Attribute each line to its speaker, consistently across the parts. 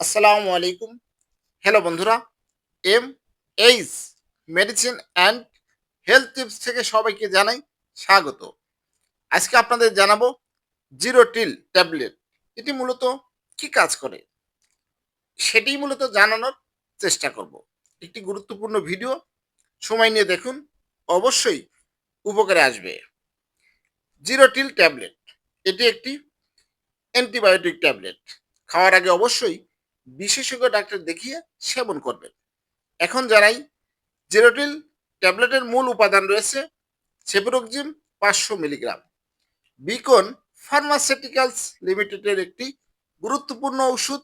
Speaker 1: আসসালামু আলাইকুম। হ্যালো বন্ধুরা M H medicine and health tips থেকে সবাইকে জানাই স্বাগত। আজকে আপনাদের জানাব জিরো টিল ট্যাবলেট, এটি মূলত কি কাজ করে? সেটি মূলত জানানোর চেষ্টা করব। একটি গুরুত্বপূর্ণ ভিডিও, সময় নিয়ে দেখুন, অবশ্যই উপকারে আসবে। জিরো টিল ট্যাবলেট, এটি একটি অ্যান্টিবায়োটিক ট্যাবলেট। খাওয়ার আগে অবশ্যই বিশেষজ্ঞ ডাক্তার দেখিয়ে সেবন করবেন। এখন জানাই, জেরোটিল ট্যাবলেটের মূল উপাদান রয়েছে সেপোরোক্সিম পাঁচশো মিলিগ্রাম। বিকন ফার্মাসিউটিক্যালস লিমিটেডের একটি গুরুত্বপূর্ণ ওষুধ,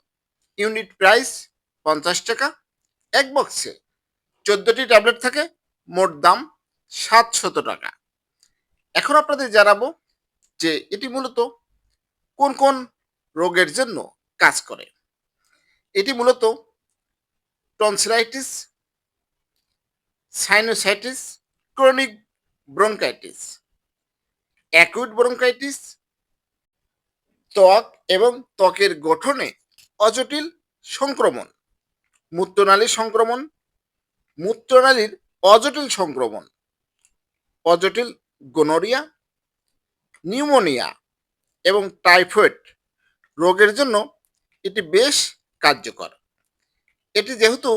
Speaker 1: ইউনিট প্রাইস পঞ্চাশ টাকা। এক বক্সে চোদ্দটি ট্যাবলেট থাকে, মোট দাম সাতশত টাকা। এখন আপনাদের জানাব যে এটি মূলত কোন কোন রোগের জন্য কাজ করে। এটি মূলত tonsillitis sinusitis chronic bronchitis acute bronchitis ত্বক এবং ত্বকের গঠনে অজটিল সংক্রমণ মূত্রনালীর সংক্রমণ, মূত্রনালীর অজটিল সংক্রমণ, অজটিল গোনোরিয়া নিউমোনিয়া এবং টাইফয়েড রোগের জন্য এটি বেশ কার্যকর। এটি যেহেতু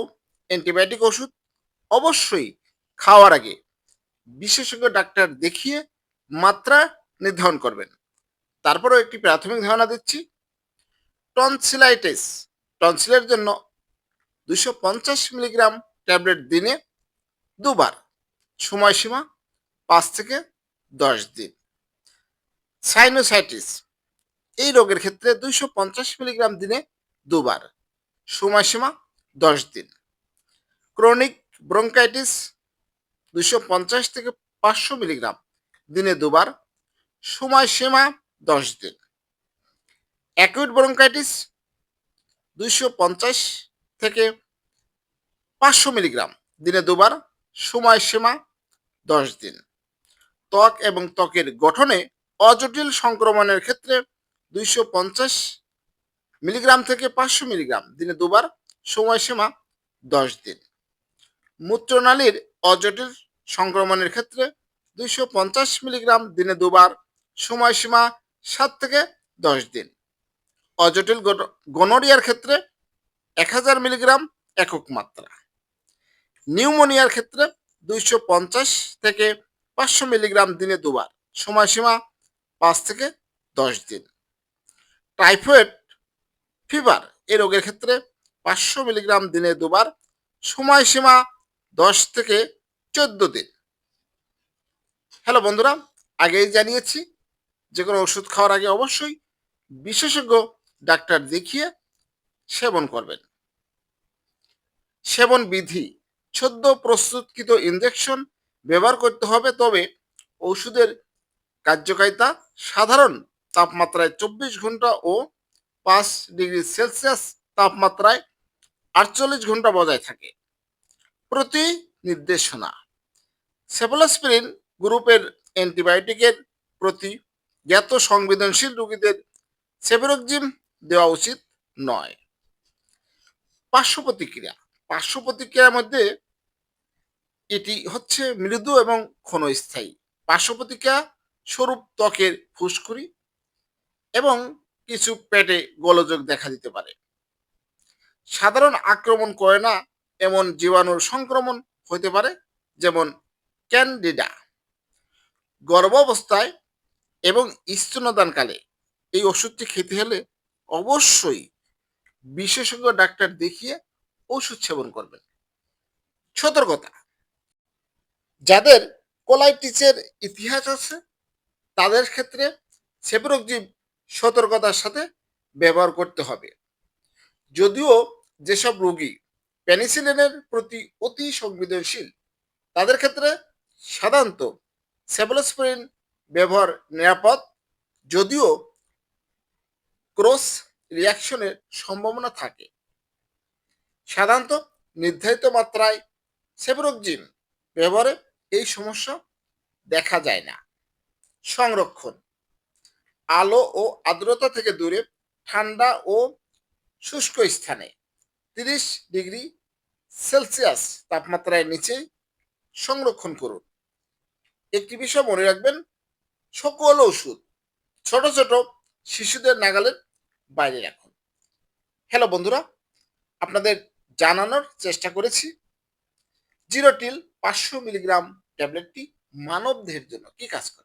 Speaker 1: অ্যান্টিবায়োটিক ওষুধ, অবশ্যই খাওয়ার আগে বিশেষজ্ঞ ডাক্তার দেখিয়ে মাত্রা নির্ধারণ করবেন। তারপরেও একটি প্রাথমিক ধারণা দিচ্ছি টনসিলাইটিস টনসিলের জন্য দুশো মিলিগ্রাম ট্যাবলেট দিনে দুবার সময়সীমা পাঁচ থেকে দশ দিন। সাইনোসাইটিস এই রোগের ক্ষেত্রে দুইশো পঞ্চাশ মিলিগ্রাম দিনে দুবার। সময়সীমা দশ দিন। ক্রনিক ব্রঙ্কাইটিস দুশো পঞ্চাশ থেকে পাঁচশো মিলিগ্রাম দিনে দুবার, সময়সীমা দশ দিন। অ্যাকুইট ব্রঙ্কাইটিস দুইশো পঞ্চাশ থেকে পাঁচশো মিলিগ্রাম দিনে দুবার, সময়সীমা দশ দিন। ত্বক এবং ত্বকের গঠনে অজটিল সংক্রমণের ক্ষেত্রে দুইশো পঞ্চাশ মিলিগ্রাম থেকে পাঁচশো মিলিগ্রাম দিনে দুবার, সময়সীমা দশ দিন। মূত্রনালীর অজটিল সংক্রমণের ক্ষেত্রে দুইশো পঞ্চাশ মিলিগ্রাম দিনে দুবার, সময়সীমা সাত থেকে দশ দিন। অজটিল গনোরিয়ার ক্ষেত্রে এক হাজার মিলিগ্রাম একক মাত্রা। নিউমোনিয়ার ক্ষেত্রে দুইশো পঞ্চাশ থেকে পাঁচশো মিলিগ্রাম দিনে দুবার, সময়সীমা পাঁচ থেকে দশ দিন। টাইফয়েড ফিভার এই রোগের ক্ষেত্রে পাঁচশো মিলিগ্রাম দিনে দুবার, সময়সীমা দশ থেকে চোদ্দ দিন। হ্যালো বন্ধুরা, আগেই জানিয়েছি, যে কোনো ওষুধ খাওয়ার আগে অবশ্যই বিশেষজ্ঞ ডাক্তার দেখিয়ে সেবন করবেন। সেবন বিধি সদ্য প্রস্তুতকৃত ইঞ্জেকশন ব্যবহার করতে হবে, তবে ওষুধের কার্যকারিতা সাধারণ, তাপমাত্রায় চব্বিশ ঘণ্টা ও পাঁচ ডিগ্রি সেলসিয়াস তাপমাত্রায় আটচল্লিশ ঘণ্টা বজায় থাকে। প্রতি নির্দেশনা। সেফোলাসপিরিন গ্রুপের অ্যান্টিবায়োটিকের প্রতি জ্ঞাত সংবেদনশীল রোগীদের সেফেরোক্সিম দেওয়া উচিত নয়। পার্শ্ব প্রতিক্রিয়া পার্শ্ব প্রতিক্রিয়ার মধ্যে এটি হচ্ছে মৃদু এবং ক্ষণস্থায়ী। পার্শ্ব প্রতিক্রিয়া স্বরূপ ত্বকের ফুসকুড়ি এবং কিছু পেটে গোলযোগ দেখা দিতে পারে। সাধারণ আক্রমণ করে না এমন জীবাণুর সংক্রমণ হতে পারে, যেমন ক্যান্ডিডা। গর্ভাবস্থায় এবং স্তনদানকালে এই ওষুধটি খেতে হলে অবশ্যই বিশেষজ্ঞ ডাক্তার দেখিয়ে ওষুধ সেবন করবেন। সতর্কতা। যাদের কোলাইটিসের ইতিহাস আছে, তাদের ক্ষেত্রে সেপরোক্সিম সতর্কতার সাথে ব্যবহার করতে হবে। যদিও যেসব রোগী পেনিসিলিনের প্রতি অতি সংবেদনশীল, তাদের ক্ষেত্রে সাধারণত সেবলোস্পরিন ব্যবহার নিরাপদ, যদিও ক্রস রিয়াকশনের সম্ভাবনা থাকে। সাধারণত নির্ধারিত মাত্রায় সেবরোক্সিন ব্যবহারে এই সমস্যা দেখা যায় না। সংরক্ষণ আলো ও আর্দ্রতা থেকে দূরে, ঠান্ডা ও শুষ্ক স্থানে। তিরিশ ডিগ্রি সেলসিয়াস তাপমাত্রায় নিচে সংরক্ষণ করুন। একটি বিষয় মনে রাখবেন, সকল ওষুধ ছোট ছোট শিশুদের নাগালের বাইরে রাখুন। হ্যালো বন্ধুরা, আপনাদের জানানোর চেষ্টা করেছি, জিরোটিল পাঁচশো মিলিগ্রাম ট্যাবলেটটি মানবদের জন্য। কি কাজ করে?